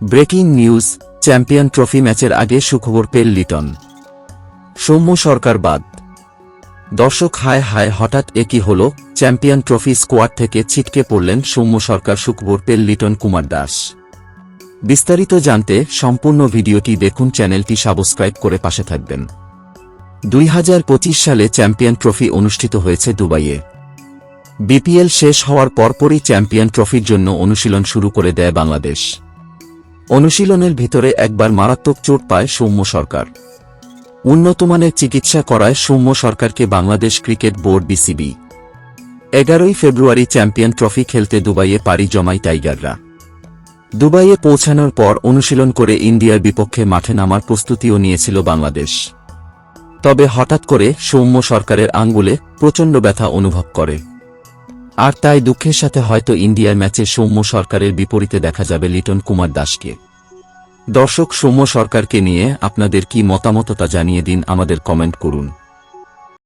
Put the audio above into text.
Breaking news, champion trophy ম্যাচের আগে সুখবর পেল লিটন। সৌম্য সরকার বাদ। দর্শক হায় হায় হঠাৎ একই হল? চ্যাম্পিয়ন ট্রফি স্কোয়াড থেকে ছিটকে পড়লেন সৌম্য সরকার, সুখবর পেল লিটন কুমার দাস। বিস্তারিত জানতে সম্পূর্ণ ভিডিওটি দেখুন, চ্যানেলটি সাবস্ক্রাইব করে পাশে থাকবেন। দুই হাজার পঁচিশ সালে চ্যাম্পিয়ন ট্রফি অনুষ্ঠিত হয়েছে দুবাইয়ে। বিপিএল শেষ হওয়ার পরপরই চ্যাম্পিয়ন ট্রফির জন্য অনুশীলন শুরু করে দেয় বাংলাদেশ। অনুশীলনের ভিতরে একবার মারাত্মক চোট পায় সৌম্য সরকার। উন্নতমানের চিকিৎসা করায় সৌম্য সরকারকে বাংলাদেশ ক্রিকেট বোর্ড বিসিবি। এগারোই ফেব্রুয়ারি চ্যাম্পিয়ন ট্রফি খেলতে দুবাইয়ে পাড়ি জমায় টাইগাররা। দুবাইয়ে পৌঁছানোর পর অনুশীলন করে ইন্ডিয়ার বিপক্ষে মাঠে নামার প্রস্তুতিও নিয়েছিল বাংলাদেশ। তবে হঠাৎ করে সৌম্য সরকারের আঙ্গুলে প্রচণ্ড ব্যথা অনুভব করে। আর তাই দুঃখের সাথে হয়তো ইন্ডিয়ার ম্যাচে সৌম্য সরকারের বিপরীতে দেখা যাবে লিটন কুমার দাসকে। দর্শক সৌম্য সরকারকে নিয়ে আপনাদের কি মতামততা জানিয়ে দিন আমাদের কমেন্ট করুন।